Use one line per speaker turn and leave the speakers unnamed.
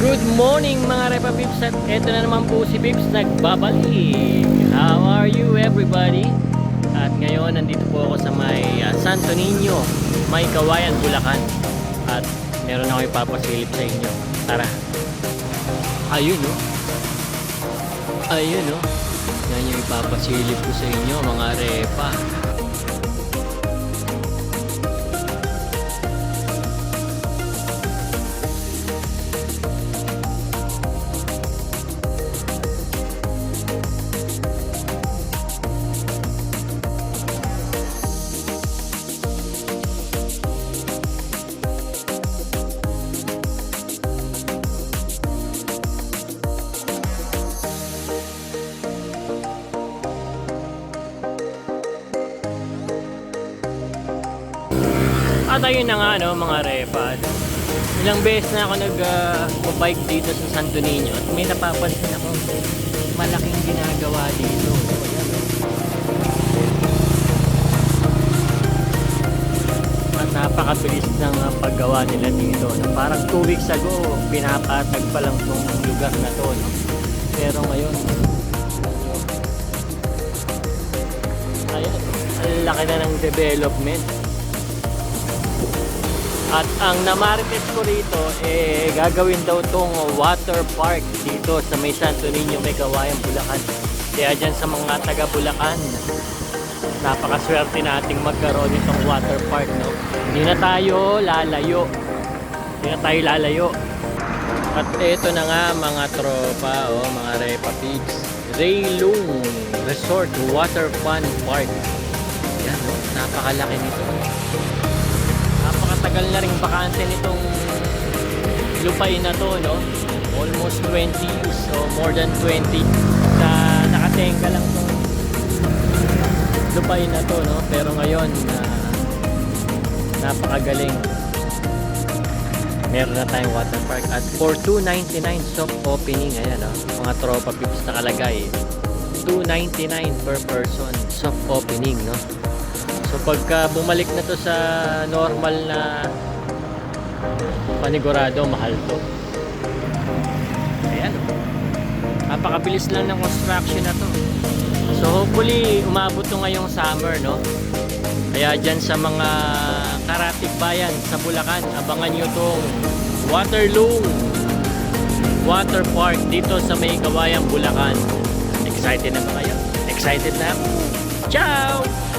Good morning mga Repa Pips at eto na naman po si Pips nagbabalik. How are you everybody? At ngayon nandito po ako sa may ah, Santo Niño, may Kawayan, Bulacan. At meron ako ipapasilip sa inyo. Tara. Ayun no. Ayun no. Yan yung ipapasilip ko sa inyo mga Repa. At ayun na nga no, mga repa. no. Ilang beses na ako nag-bike dito sa Santo Niño at may napapansin ako malaking ginagawa dito. At napakabilis ng uh, paggawa nila dito. No? Parang 2 weeks ago, pinapatag pa lang tong lugar na to. No? Pero ngayon, ayan, ang laki na ng development. At ang namarites ko rito, eh, gagawin daw tong water park dito sa may Santo Niño, may Kawayan, Bulacan. Kaya dyan sa mga taga Bulacan, napakaswerte nating magkaroon itong water park, no? Hindi na tayo lalayo. Hindi na tayo lalayo. At ito na nga mga tropa, oh, mga Repa Pigs. Raylung Resort Water Fun Park. Yan, napakalaki nito. Napakatagal na ring bakante nitong lupain na to, no? Almost 20 years, so more than 20 na nakatenga lang tong lupain na to, no? Pero ngayon, na napakagaling. Meron na tayong water park at for 299 soft opening, ayan, no? Mga tropa pips nakalagay. 299 per person soft opening, no? Pagka bumalik na to sa normal na panigurado, mahal to. Ayan. Napakabilis lang ng construction na to. So hopefully umabot to ngayong summer, no? Kaya dyan sa mga karatig bayan sa Bulacan, abangan nyo tong Waterloo Water Park dito sa may Kawayan, Bulacan. Excited na ba kayo? Excited na? Ciao!